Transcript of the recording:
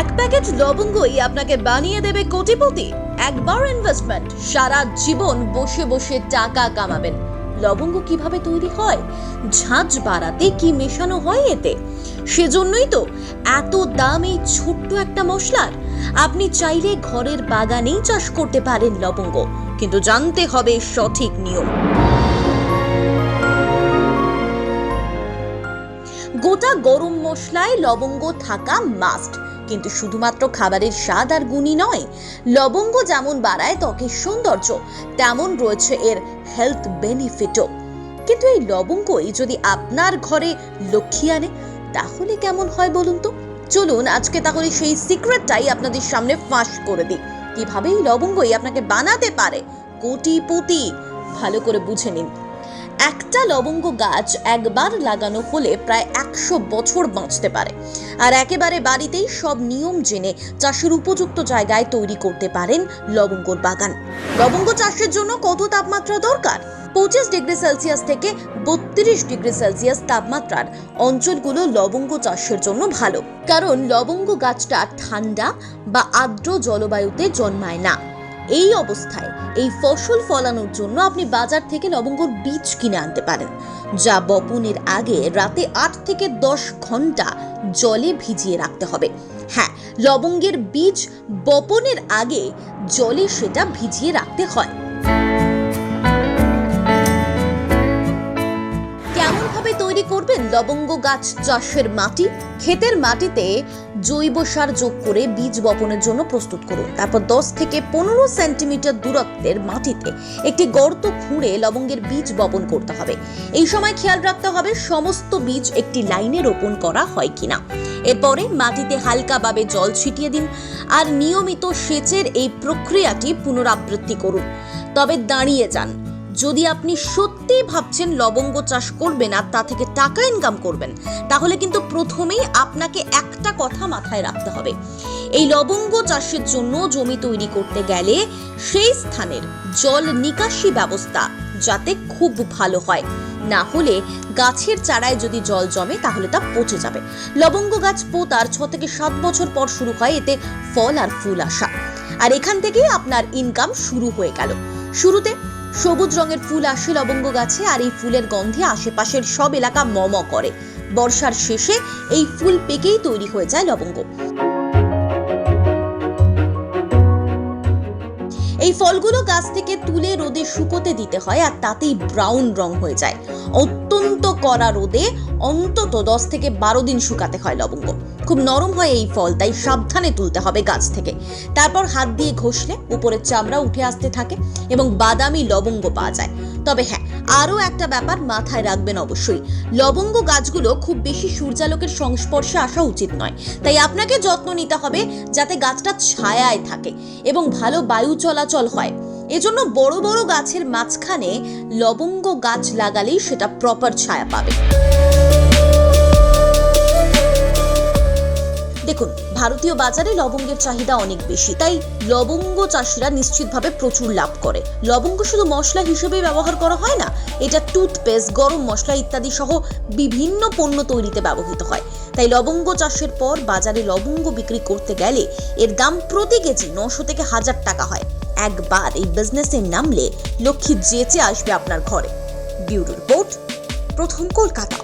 এক প্যাকেট লবঙ্গই আপনাকে বানিয়ে দেবে কোটিপতি। একবার ইনভেস্টমেন্ট সারা জীবন বসে বসে টাকা কামাবেন। লবঙ্গ কীভাবে তৈরি হয়? ঝাঁঝ বাড়াতে কি মেশানো হয় এতে? সেজন্যই তো এত দাম এই ছোট্ট একটা মশলার। আপনি চাইলে ঘরের বাগানেই চাষ করতে পারেন লবঙ্গ, কিন্তু জানতে হবে সঠিক নিয়ম। গোটা গরম মশলায় লবঙ্গ থাকা মাস্ট কিন্তু শুধুমাত্র খাবারের স্বাদ আর গুণই নয়, লবঙ্গ যেমন বাড়ায় ত্বকের সৌন্দর্য, তেমন রয়েছে এর হেলথ বেনিফিটও কিন্তু এই লবঙ্গই যদি আপনার ঘরে লক্ষ্মী আনে, তাহলে কেমন হয় বলুন তো? চলুন আজকে তাহলে সেই সিক্রেটটাই আপনাদের সামনে ফাঁস করে দিই। কীভাবে এই লবঙ্গই আপনাকে বানাতে পারে? কোটিপতি। ভালো করে বুঝে নিন। একটা লবঙ্গ গাছ একবার লাগানো হলে প্রায় একশো বছর বাঁচতে পারে। আর একেবারে বাড়িতেই সব নিয়ম জেনে চাষের উপযুক্ত জায়গায় তৈরি করতে পারেন লবঙ্গর বাগান। লবঙ্গ চাষের জন্য কত তাপমাত্রা দরকার? পঁচিশ ডিগ্রি সেলসিয়াস থেকে বত্রিশ ডিগ্রি সেলসিয়াস তাপমাত্রার অঞ্চলগুলো লবঙ্গ চাষের জন্য ভালো। কারণ লবঙ্গ গাছটা ঠান্ডা বা আর্দ্র জলবায়ুতে জন্মায় না। এই অবস্থায় এই ফসল ফলানোর জন্য আপনি বাজার থেকে লবঙ্গর বীজ কিনে আনতে পারেন, যা বপনের আগে রাতে আট থেকে দশ ঘণ্টা জলে ভিজিয়ে রাখতে হবে। হ্যাঁ লবঙ্গের বীজ বপনের আগে জলে সেটা ভিজিয়ে রাখতে হয়। কেমন ভাবে তৈরি করবেন লবঙ্গ গাছ চাষের মাটি? ক্ষেতের মাটিতে জৈব সার যোগ করে বীজ বপনের জন্য প্রস্তুত করুন। তারপর দশ থেকে পনেরো সেন্টিমিটার দূরত্বের মাটিতে একটি গর্ত খুঁড়ে লবঙ্গের বীজ বপন করতে হবে। এই সময় খেয়াল রাখতে হবে সমস্ত বীজ একটি লাইনে রোপণ করা হয় কিনা। এরপরে মাটিতে হালকাভাবে জল ছিটিয়ে দিন আর নিয়মিত সেচের এই প্রক্রিয়াটি পুনরাবৃত্তি করুন। তবে দাঁড়িয়ে যান। যদি আপনি সত্যি ভাবছেন লবঙ্গ চাষ করবেন আর তা থেকে টাকা ইনকাম করবেন, তাহলে কিন্তু প্রথমেই আপনাকে একটা কথা মাথায় রাখতে হবে। এই লবঙ্গ চাষের জন্য জমি তৈরি করতে গেলে সেই স্থানের জল নিকাশি ব্যবস্থা যাতে খুব ভালো হয়। না হলে গাছের চারায় যদি জল জমে, তাহলে তা পচে যাবে। লবঙ্গ গাছ পোতার ছ থেকে সাত বছর পর শুরু হয়, এতে ফল আর ফুল আসা। আর এখান থেকেই আপনার ইনকাম শুরু হয়ে গেল। শুরুতে সবুজ রঙের ফুল আসে লবঙ্গ গাছে, আর এই ফুলের গন্ধে আশেপাশের সব এলাকা মম করে। বর্ষার শেষে এই ফুল পেকেই তৈরি হয়ে যায় লবঙ্গ। এই ফলগুলো গাছ থেকে তুলে রোদে শুকোতে দিতে হয় আর তাতেই ব্রাউন রং হয়ে যায়। অত্যন্ত কড়া রোদে অন্তত দশ থেকে বারো দিন শুকাতে হয় লবঙ্গ। খুব নরম হয় এই ফল, তাই সাবধানে তুলতে হবে গাছ থেকে। তারপর হাত দিয়ে ঘষলে উপরের চামড়া উঠে আসতে থাকে এবং বাদামি লবঙ্গ পাওয়া যায়। তবে হ্যাঁ আরও একটা ব্যাপার মাথায় রাখবেন অবশ্যই। লবঙ্গ গাছগুলো খুব বেশি সূর্যালোকের সংস্পর্শে আসা উচিত নয়। তাই আপনাকে যত্ন নিতে হবে যাতে গাছটা ছায়ায় থাকে এবং ভালো বায়ু চলাচল হয়। এজন্য বড় বড় গাছের মাঝখানে লবঙ্গ গাছ লাগালেই সেটা প্রপার ছায়া পাবে। ভারতীয় বাজারে লবঙ্গের চাহিদা অনেক বেশি, তাই লবঙ্গ চাষিরা নিশ্চিতভাবে প্রচুর লাভ করে। লবঙ্গ শুধু মশলা হিসেবে ব্যবহার করা হয় না, এটা টুথপেস্ট গরম মশলা ইত্যাদি সহ বিভিন্ন পণ্য তৈরিতে ব্যবহৃত হয়। তাই লবঙ্গ চাষের পর বাজারে লবঙ্গ বিক্রি করতে গেলে এর দাম প্রতি কেজি নশো থেকে হাজার টাকা হয়। একবার এই বিজনেসে নামলে লক্ষ্মী যেচে আসবে আপনার ঘরে। ব্যুরো রিপোর্ট, প্রথম কলকাতা।